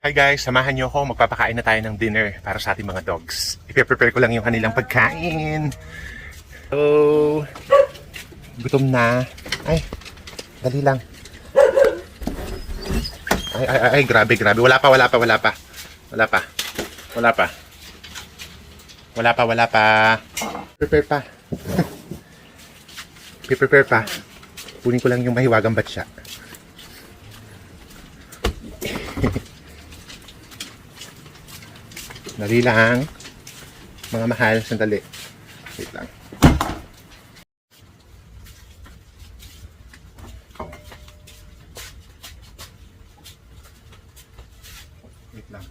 Hi guys, samahan niyo ako. Magpapakain na tayo ng dinner para sa ating mga dogs. I-prepare ko lang yung kanilang pagkain. So, gutom na. Ay, dali lang. Ay, ay, ay, grabe, grabe. Wala pa, wala pa, wala pa. Wala pa. Wala pa. Wala pa, wala pa. Prepare pa. Prepare pa. Kunin ko lang yung mahiwagang batsa. Dali lang. Mga mahal, sandali. Wait lang. Wait lang.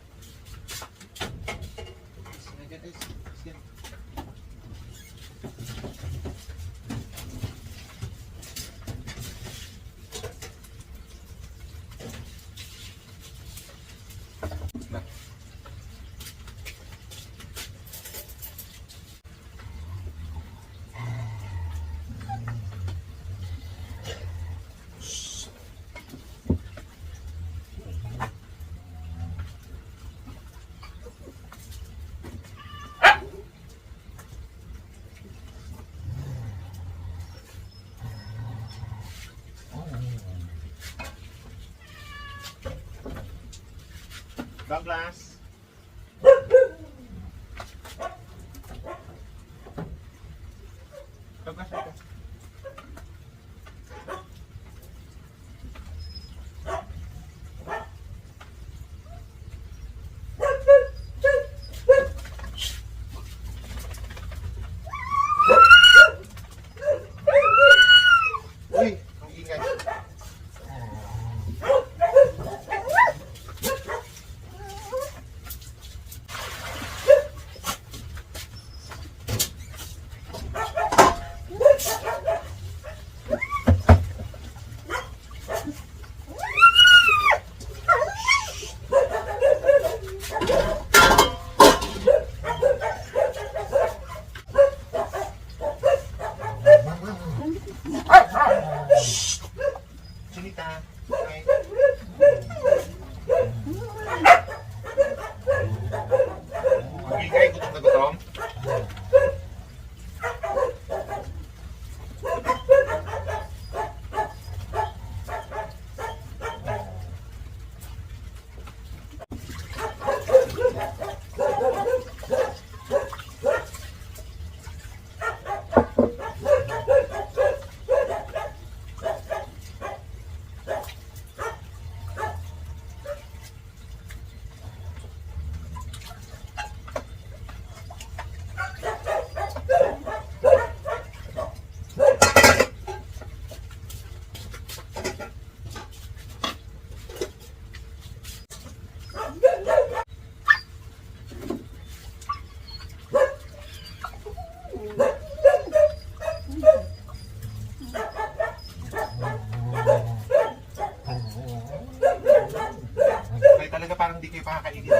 Douglas. Douglas, Yeah. Talaga parang di kayo pakakainin.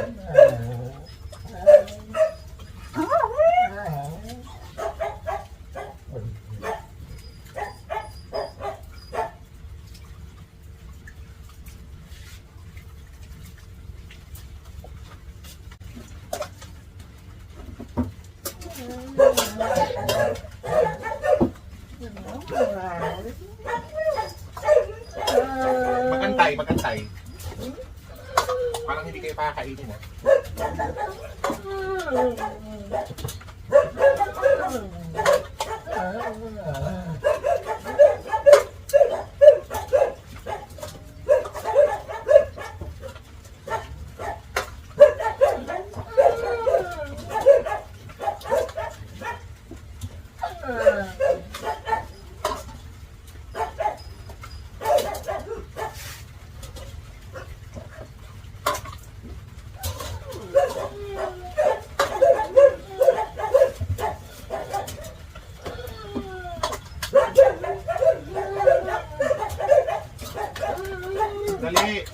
Magantay, magantay. Parang hindi kayo pakakainin ah. Dali!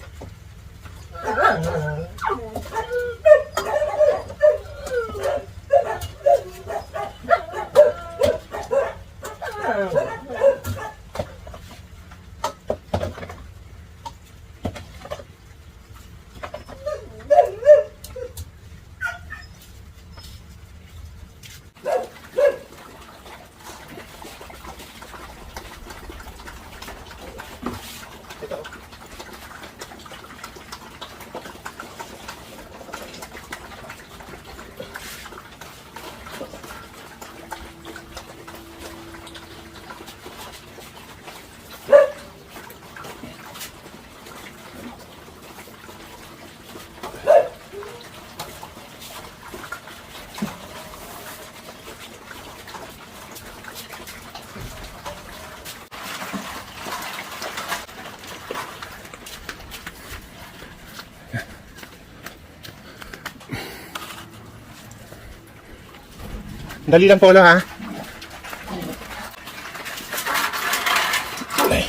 Dali lang, Polo, ha? Ay.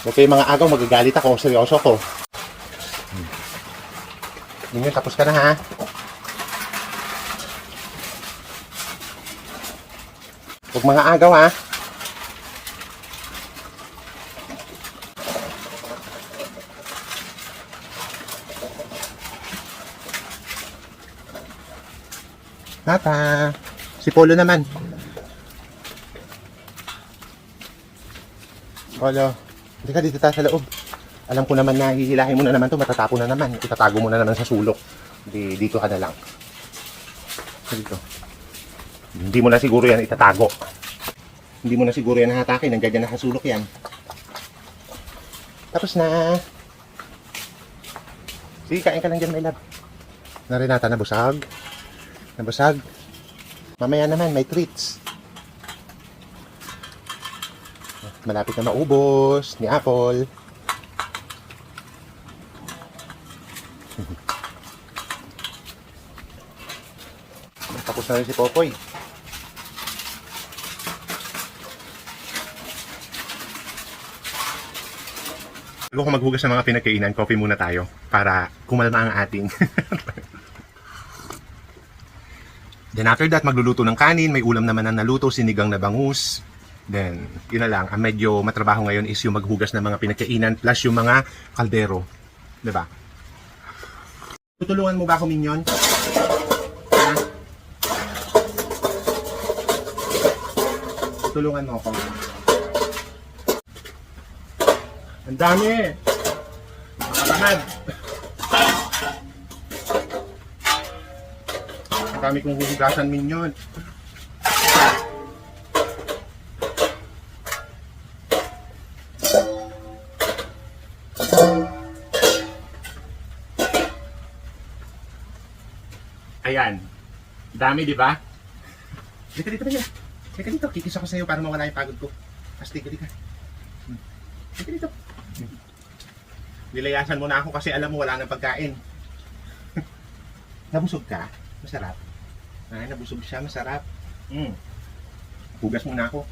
Huwag kayong mga agaw, magagalit ako. Seryoso ko. Hmm. Yun yun, tapos ka na, ha? Huwag mga agaw, ha? Tata. Si Polo naman. Polo. Hindi ka dito tayo sa loob. Alam ko naman na hihilahin mo na naman to matatapo na naman. Itatago mo na naman sa sulok. Di, dito ka na lang. Dito. Hindi mo na siguro yan itatago. Hindi mo na siguro yan hatakin. Nandiyan dyan nakasulok yan. Tapos na. Sige, kain ka lang dyan, my love. Na Renata, nabusag. Nabasag. Mamaya naman, may treats. Malapit na maubos ni Apple. Tapos na rin si Popoy. Bago ko maghugas ng mga pinagkainan, coffee muna tayo para kumalma ang ating Then after that, magluluto ng kanin, may ulam naman na naluto, sinigang na bangus. Then, yun na lang, ang medyo matrabaho ngayon is yung maghugas ng mga pinagkainan plus yung mga kaldero. ba? Tutulungan mo ba ako, Minyon? Ha? Tutulungan mo ako. Ang dami! Makatamad! Dami kong huhugasan, Minyon. Ayan. Dami, di ba? Halika dito, Maria. Halika dito. Kikis ako sa iyo para mawala yung pagod ko. Astig. Halika dito. Hmm. Nilayasan mo na ako kasi alam mo wala nang pagkain. Nabusog ka? Masarap. Ay, nabusog siya. Masarap. Mm. Hugas muna ako.